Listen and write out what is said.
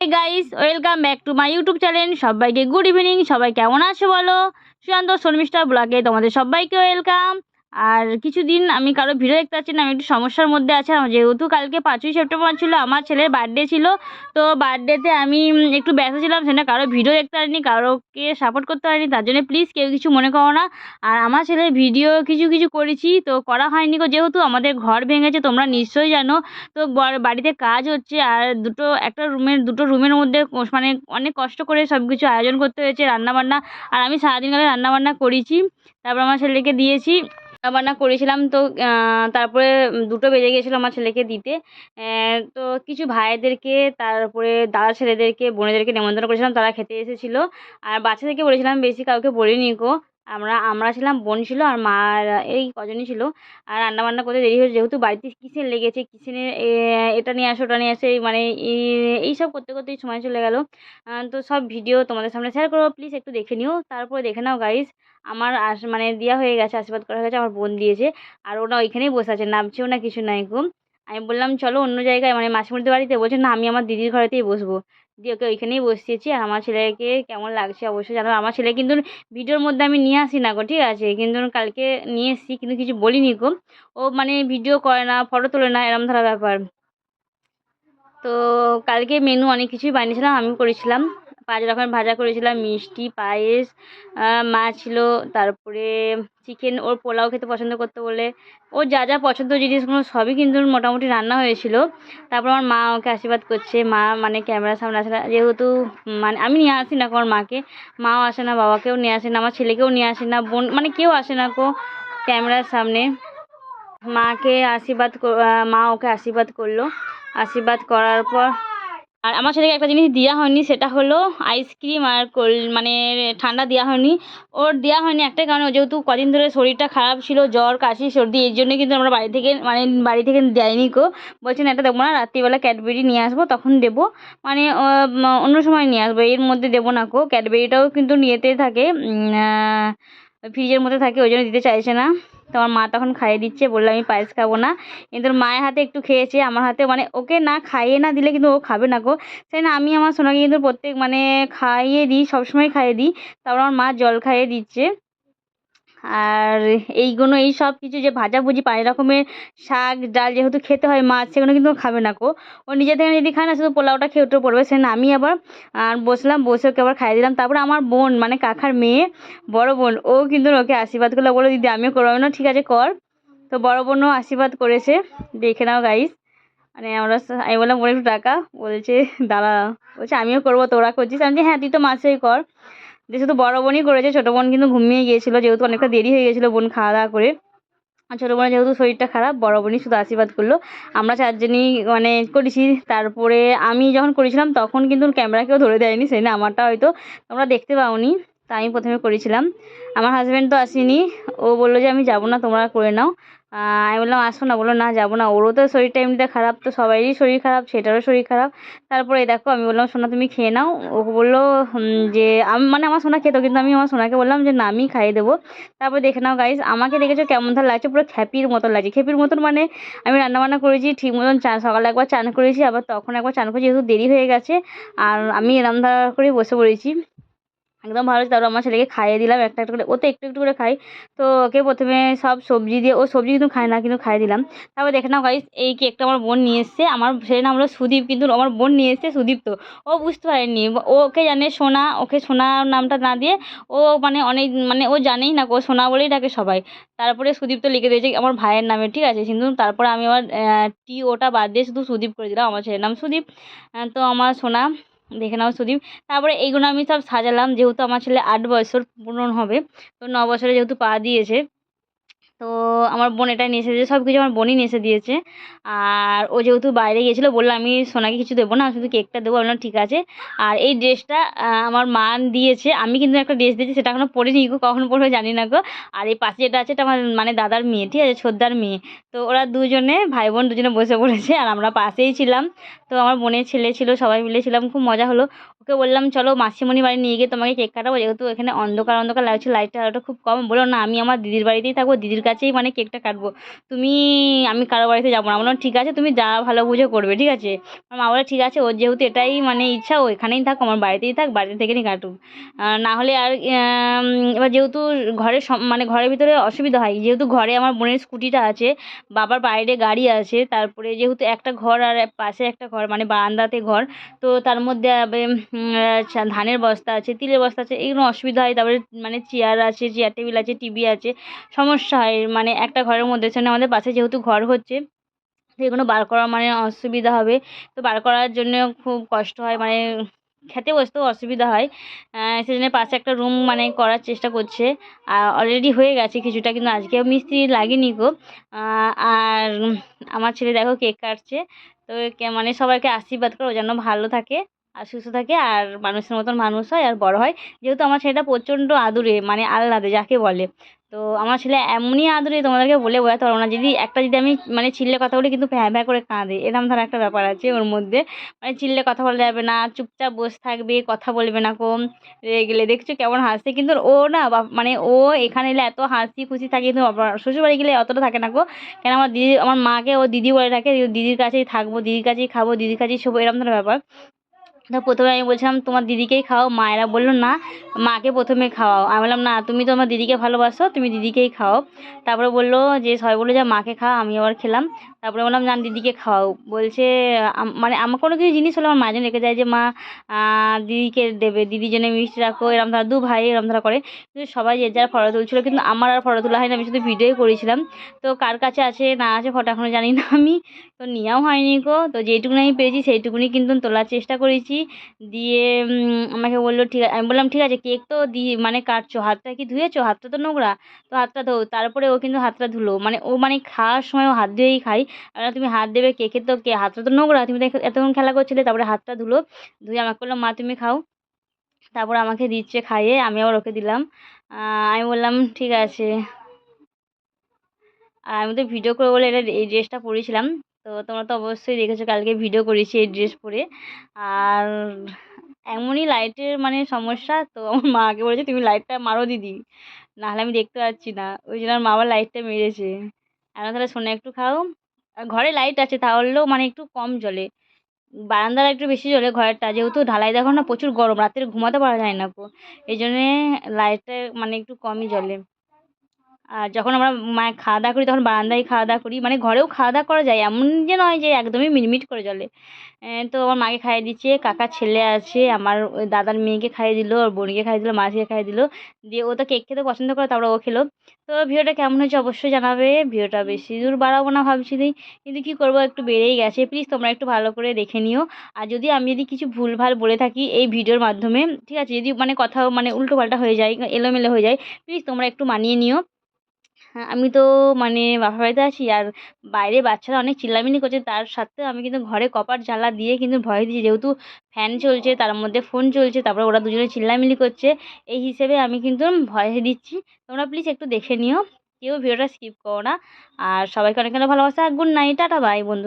Guys welcome back to my YouTube channel সবাইকে good evening সবাই কেমন আছো বলো? সুশান্ত, শর্মিষ্ঠা ব্লগে তোমাদের সবাইকে ওয়েলকাম আর কিছুদিন আমি কারও ভিডিও দেখতে পাচ্ছি না, আমি একটু সমস্যার মধ্যে আছি। যেহেতু কালকে পাঁচই সেপ্টেম্বর ছিল, আমার ছেলের বার্থডে ছিল, তো বার্থডেতে আমি একটু ব্যস্ত ছিলাম সেটা কারও ভিডিও দেখতে পারিনি, কারোকে সাপোর্ট করতে পারিনি। তার জন্য প্লিজ কেউ কিছু মনে করো না। আর আমার ছেলের ভিডিও কিছু কিছু করেছি, তো করা হয়নি গো। যেহেতু আমাদের ঘর ভেঙেছে, তোমরা নিশ্চয়ই জানো, তো বাড়িতে কাজ হচ্ছে, আর দুটো, একটা রুমের, দুটো রুমের মধ্যে মানে অনেক কষ্ট করে সব কিছু আয়োজন করতে হয়েছে, রান্নাবান্না। আর আমি সারাদিন কালে রান্নাবান্না করেছি, তারপর আমার ছেলেকে দিয়েছি। রান্নাবান্না করেছিলাম তো তারপরে দুটো বেজে গিয়েছিল আমার ছেলেকে দিতে। তো কিছু ভাইদেরকে, তারপরে দাদা ছেলেদেরকে, বোনেদেরকে নেমন্তন্ন করেছিলাম। তারা খেতে এসেছিল। আর বাচ্চাদেরকে বলেছিলাম, বেশি কাউকে বলিনি গো। আমরা আমরা ছিলাম, বোন ছিল আর মা, এই কজনই ছিল। আর রান্না বান্না করতে দেরি হয়েছে, যেহেতু বাড়িতে কিচেন লেগেছে কিচেনের এটা নিয়ে আসো, ওটা নিয়ে আসে মানে এই- সব করতে করতেই সময় চলে গেল। তো সব ভিডিও তোমাদের সামনে শেয়ার করব প্লিজ একটু দেখে নিও। তারপরে দেখে নাও গাইস আমার আস মানে দেওয়া হয়ে গেছে, আশীর্বাদ করা হয়ে গেছে, আমার বোন দিয়েছে। আর ওরা ওইখানেই বসে আছে, নামছেও না কিছু নাই গো। আমি বললাম, চলো অন্য জায়গায় মানে মাসিমুড়িদের বাড়িতে। বলছে, না, আমি আমার দিদির ঘরেতেই বসবো। দিয়ে ওকে ওইখানেই বসিয়েছি। আর আমার ছেলেকে কেমন লাগছে অবশ্যই জানো। আমার ছেলে কিন্তু ভিডিওর মধ্যে আমি নিয়ে আসি না গো, ঠিক আছে? কিন্তু কালকে নিয়ে এসেছি, কিন্তু কিছু বলিনি গো। ও মানে ভিডিও করে না, ফটো তোলে না, এরম ধরা ব্যাপার। তো কালকে মেনু অনেক কিছুই বানিয়েছিলাম আমি করেছিলাম। পাঁচ রকমের ভাজা করেছিলাম, মিষ্টি, পায়েস মা ছিল, তারপরে চিকেন ওর পোলাও খেতে পছন্দ করতে বলে। ওর যা যা পছন্দ জিনিসগুলো সবই কিন্তু মোটামুটি রান্না হয়েছিল। তারপর আমার মা ওকে আশীর্বাদ করছে। মা মানে ক্যামেরার সামনে আসে না, যেহেতু মানে আমি নিয়ে আসি না আমার মাকে, মাও আসে না, বাবাকেও নিয়ে আসে না, আমার ছেলেকেও নিয়ে আসে না, বোন মানে কেউ আসে না কো ক্যামেরার সামনে। মাকে আশীর্বাদ মা ওকে আশীর্বাদ করল। আশীর্বাদ করার পর আর আমার ছেলেকে একটা জিনিস দেওয়া হয়নি, সেটা হলো আইসক্রিম আর কোল মানে ঠান্ডা দেওয়া হয়নি। ওর দেওয়া হয়নি একটাই কারণ যেহেতু কদিন ধরে শরীরটা খারাপ ছিল, জ্বর, কাশি, সর্দি, এর জন্য কিন্তু আমরা বাড়ি থেকে মানে বাড়ি থেকে দেয়নি কো বলছে, না, এটা দেবো না, রাত্রিবেলা ক্যাডবেরি নিয়ে আসব, তখন দেবো। মানে অন্য সময় নিয়ে আসব, এর মধ্যে দেবো না কো ক্যাডবেরিটাও কিন্তু নিয়েতে থাকে ফ্রিজের মধ্যে থাকে, ওই জন্য দিতে চাইছে না। তো আমার মা তখন খাইয়ে দিচ্ছে, বলল, আমি পায়েস খাব না। কিন্তু মায়ের হাতে একটু খেয়েছে, আমার হাতে মানে ওকে না খাইয়ে না দিলে কিন্তু ও খাবে না গো। সেই না, আমি আমার সোনাকে কিন্তু প্রত্যেক মানে খাইয়ে দিই, সবসময় খাইয়ে দিই। তারপর আমার মা জল খাইয়ে দিচ্ছে। আর এইগুলো এই সব কিছু যে ভাজাভুজি পাঁচ রকমের শাক ডাল যেহেতু খেতে হয় মাছ সেগুলো কিন্তু খাবে না কো ও নিজে থেকে যদি খায় না শুধু পোলাওটা খেয়ে উঠে পড়বে। সে না আমি আবার আর বসলাম বসে ওকে আবার খাইয়ে দিলাম। তারপরে আমার বোন মানে কাকার মেয়ে বড় বোন ও কিন্তু ওকে আশীর্বাদ করল। বলে দিদি আমিও করব। বললাম, ঠিক আছে কর। তো বড় বোনও আশীর্বাদ করেছে। দেখে নাও গাইস মানে আমরা আমি বললাম বোন একটু টাকা। বলছে দাঁড়া। বলছে আমিও করব তোরা করছিস? আমি হ্যাঁ তুই তো মাসেই কর। দিয়ে শুধু বড় বোনই করেছে, ছোটো বোন কিন্তু ঘুমিয়ে গিয়েছিল, যেহেতু অনেকটা দেরি হয়ে গেছিল বোন খাওয়া দাওয়া করে। আর ছোটো বোনের যেহেতু শরীরটা খারাপ, বড় বোনই শুধু আশীর্বাদ করল। আমরা চারজনই মানে করেছি। তারপরে আমি যখন করেছিলাম, তখন কিন্তু ক্যামেরা কেউ ধরে দেয়নি, সেই না আমারটা হয়তো তোমরা দেখতে পাওনি, তাই আমি প্রথমে করেছিলাম। আমার হাজব্যান্ড তো আসেনি, ও বলল যে আমি যাব না, তোমরা করে নাও। আমি বললাম, আসো না। বলল, না, যাব না। ওরও তো শরীরটা এমনিতে খারাপ, তো সবারই শরীর খারাপ, সেটারও শরীর খারাপ। তারপরে দেখো, আমি বললাম, সোনা, তুমি খেয়ে নাও। ও বলল যে, আমি মানে আমার সোনা খেতো, কিন্তু আমি আমার সোনাকে বললাম যে, না, আমি খাইয়ে দেবো। তারপরে দেখে নাও গাইজ আমাকে দেখেছ কেমন ধর লাগছে, পুরো খ্যাপির মতন লাগছে। খ্যাপির মতন মানে আমি রান্নাবান্না করেছি, ঠিক মতন চা, সকালে একবার চান করেছি, আবার তখন একবার চান করেছি, যেহেতু দেরি হয়ে গেছে। আর আমি এরম ধারা করে বসে পড়েছি। একদম ভালো হয়েছে তারপর আমার ছেলেকে খাইয়ে দিলাম, একটা একটা করে। ও তো একটু একটু করে খাই তো ওকে প্রথমে সব সবজি দিয়ে, ও সবজি কিন্তু খায় না, কিন্তু খাইয়ে দিলাম। তারপর দেখে নাও গাইস এই কেকটা আমার বোন নিয়ে এসছে। আমার ছেলের নাম হলো সুদীপ, কিন্তু আমার বোন নিয়ে এসছে সুদীপ তো। ও বুঝতে পারেনি। ওকে জানে সোনা, ওকে সোনা নামটা না দিয়ে ও মানে অনেক মানে ও জানেই না, ও সোনা বলেই ডাকে সবাই। তারপরে সুদীপ তো লিখে দিয়েছে আমার ভাইয়ের নামে, ঠিক আছে? কিন্তু তারপরে আমি আবার টি ওটা বাদ দিয়ে শুধু সুদীপ করে দিলাম। আমার ছেলের নাম সুদীপ। তো আমার সোনা দেখে নাও সুদীপ। তারপরে এইগুলো আমি সব সাজালাম, যেহেতু আমার ছেলে আট বছর পূরণ হবে, তো ন বছরে যেহেতু পা দিয়েছে, তো আমার বোন এটা নিয়ে এসে দিয়েছে সব কিছু আমার বোনই নিয়ে এসে দিয়েছে। আর ও যেহেতু বাইরে গিয়েছিল, বলল আমি সোনাকে কিছু দেবো না শুধু কেকটা দেবো, আমি ঠিক আছে। আর এই ড্রেসটা আমার মা দিয়েছে, আমি কিন্তু একটা ড্রেস দিয়েছি, সেটা এখনও পরিনি গো, কখন পরবে জানি না গো। আর এই পাশে যেটা আছে, এটা আমার মানে দাদার মেয়ে, ঠিক আছে ছোদ্দার মেয়ে। তো ওরা দুজনে, ভাই বোন দুজনে বসে পড়েছে, আর আমরা পাশেই ছিলাম। তো আমার বোনের ছেলে ছিল, সবাই মিলে ছিলাম, খুব মজা হলো। ওকে বললাম, চলো মাসিমণি বাড়ি নিয়ে গিয়ে তোমাকে কেক কাটাবো, যেহেতু এখানে অন্ধকার অন্ধকার লাগছে লাইটটা আলোটা খুব কম। বলল, না, আমি আমার দিদির বাড়িতেই থাকব, দিদির কাছেই মানে কেকটা কাটবো। তুমি, আমি কারও বাড়িতে যাব না। বললাম, ঠিক আছে, তুমি যা ভালো বুঝে করবে, ঠিক আছে? আমার মা বলে ঠিক আছে, ওর যেহেতু এটাই মানে ইচ্ছা, ও এখানেই থাক, আমার বাড়িতেই থাক বাড়ি থেকে নিয়ে কাটুক। না হলে আর এবার যেহেতু ঘরে মানে ঘরের ভিতরে অসুবিধা হয়, যেহেতু ঘরে আমার বোনের স্কুটিটা আছে, বাবার বাইরে গাড়ি আছে, তারপরে যেহেতু একটা ঘর আর পাশে একটা ঘর মানে বারান্দাতে ঘর। তো তার মধ্যে আচ্ছা, ধানের বস্তা আছে তিলের বস্তা আছে এগুলো অসুবিধা হয়। তারপরে মানে চেয়ার আছে চেয়ার টেবিল আছে টিভি আছে সমস্যা হয়। মানে একটা ঘরের মধ্যে সেখানে আমাদের পাশে যেহেতু ঘর হচ্ছে সেগুলো বার করা মানে অসুবিধা হবে। তো বার করার জন্য খুব কষ্ট হয় মানে খেতে বসতেও অসুবিধা হয়। আহ, সেজন্য পাশে একটা রুম মানে করার চেষ্টা করছে। আর অলরেডি হয়ে গেছে কিছুটা কিন্তু আজকেও মিস্ত্রি লাগেনি গো। আর আমার ছেলে দেখো কেক কাটছে। তো মানে সবাইকে আশীর্বাদ করো যেন ভালো থাকে। আর সুস্থ থাকে আর মানুষের মতন মানুষ হয় আর বড় হয়। যেহেতু আমার ছেলেটা প্রচণ্ড আদুরে মানে আল্লাদে যাকে বলে। তো আমার ছেলে এমনই আদুরে তোমাদেরকে বলে বোঝাতে পারব না। যদি একটা যদি আমি মানে চিল্লে কথা বলি কিন্তু ভ্যাঁ ভ্যাঁ করে কাঁদে। এরকম ধর একটা ব্যাপার আছে ওর মধ্যে। মানে চিল্লে কথা বলা যাবে না, চুপচাপ বসে থাকবে, কথা বলবে না কম। রেগে গেলে দেখছ কেমন হাসছে কিন্তু ও না মানে ও এখানে এলে এত হাসি খুশি থাকে। কিন্তু শ্বশুরবাড়ি গেলে অতটা থাকে না গো। কেন আমার দিদি, আমার মাকে ও দিদি বলে থাকে দিদির কাছেই থাকব, দিদির কাছেই খাব, দিদির কাছেই শোবো এরকম ধরনের ব্যাপার। তো প্রথমে আমি বলছিলাম, তোমার দিদিকেই খাও। মায়েরা বলল, না, মাকে প্রথমে খাওয়াও। আমি বললাম, না, তুমি তো আমার দিদিকে ভালোবাসো, তুমি দিদিকেই খাও। তারপরে বলল যে, সবাই বলল যে, মাকে খাও আমি আবার খেলাম। তারপরে বললাম, না দিদিকে খাওয়াও। বলছে মানে আমার কোনো কিছু জিনিস হলে আমার মাঝে রেখে যায় যে, মা দিদিকে দেবে, দিদির জন্য মিষ্টি রাখো। এরম ধরা, দু ভাই এরম ধরা করে। কিন্তু সবাই যে যার ফটো তুলছিলো, কিন্তু আমার আর ফটো তোলা হয়নি, আমি শুধু ভিডিওই করেছিলাম। তো কার কাছে আছে, না আছে ফটো এখনও জানি না আমি। তো নেওয়াও হয়নি গো। তো যেইটুকুনি আমি পেরেছি, সেইটুকুনি কিন্তু তোলার চেষ্টা করেছি। দিয়ে আমাকে বলল, ঠিক আছে আমি বললাম, ঠিক আছে, কেক তো দি মানে কাটছো, হাতটা কি ধুয়েছো? হাতটা তো নোংরা। তো হাতটা ধো। তারপরে ও কিন্তু হাতটা ধুলো। মানে ও মানে খাওয়ার সময় ও হাত ধুয়েই খাই আর তুমি হাত দেবে কেকের তো কে, হাতটা তো নোংরা। তুমি এতক্ষণ খেলা করছিলে, তারপরে হাতটা ধুলো। ধুয়ে আমাকে বলল, মা, তুমি খাও। তারপর আমাকে দিচ্ছে খাইয়ে, আমি আবার ওকে দিলাম। আমি বললাম, ঠিক আছে। আর আমি তো ভিডিও করে বলে এটা, এই ড্রেসটা পরেছিলাম। তো তোমরা তো অবশ্যই দেখেছ, কালকে ভিডিও করেছি এই ড্রেস পরে। আর এমনই লাইটের মানে সমস্যা, তো আমার মাকে বলেছে, তুমি লাইটটা মারো দিদি, নাহলে আমি দেখতে পাচ্ছি না। ওই জন্য আমার মা আবার লাইটটা মেরেছে। এখন তাহলে সোনা একটু খাও। আর ঘরে লাইট আছে, তাহলেও মানে একটু কম জ্বলে। বারান্দার একটু বেশি জ্বলে ঘরেরটা যেহেতু ঢালাই, দেখো না, প্রচুর গরম, রাত্রে ঘুমাতে পারা যায় না এই জন্যে লাইটটা মানে একটু কমই জ্বলে। আর যখন আমরা মায়ের খাওয়া দাওয়া করি তখন বারান্দায় খাওয়া দাওয়া করি। মানে ঘরেও খাওয়া দাওয়া করা যায় এমন যে নয় যে একদমই মিটমিট করে এ, তো আমার মাকে খাইয়ে দিচ্ছে কাকার ছেলে আছে আমার দাদার মেয়েকে খাইয়ে দিল ওর বোনকে খাইয়ে দিল মাসিকে খাইয়ে দিল। দিয়ে ও তো কেক খেতে পছন্দ করে তারপরে ও খেলো। তো ভিডিওটা কেমন হয়েছে অবশ্যই জানাবে ভিডিওটা বেশি দূর বাড়াবো না ভাবছিলি কিন্তু কী করব একটু বেড়েই গেছে। প্লিজ তোমরা একটু ভালো করে দেখে নিও। আর যদি আমি যদি কিছু ভুলভাল বলে থাকি এই ভিডিওর মাধ্যমে ঠিক আছে? যদি মানে কথা মানে উল্টোপাল্টা হয়ে যায় এলোমেলো হয়ে যায় প্লিজ তোমরা একটু মানিয়ে নিও। আমি তো মানে বাপের বাড়িতে আছি আর বাইরে বাচ্চারা অনেক চিল্লামিল্লি করছে, তার সত্ত্বেও আমি কিন্তু ঘরে কপাট জ্বালা দিয়ে কিন্তু ভয় দিয়েছি যেহেতু ফ্যান চলছে, তার মধ্যে ফোন চলছে, তারপরে ওরা দুজনে চিল্লামিল্লি করছে, এই হিসেবে আমি কিন্তু ভয় দিচ্ছি। তোমরা প্লিজ একটু দেখে নিও, কেউ ভিডিওটা স্কিপ করো না। আর সবাইকে অনেক অনেক ভালোবাসা গুড নাইট টাটা বাই বন্ধু।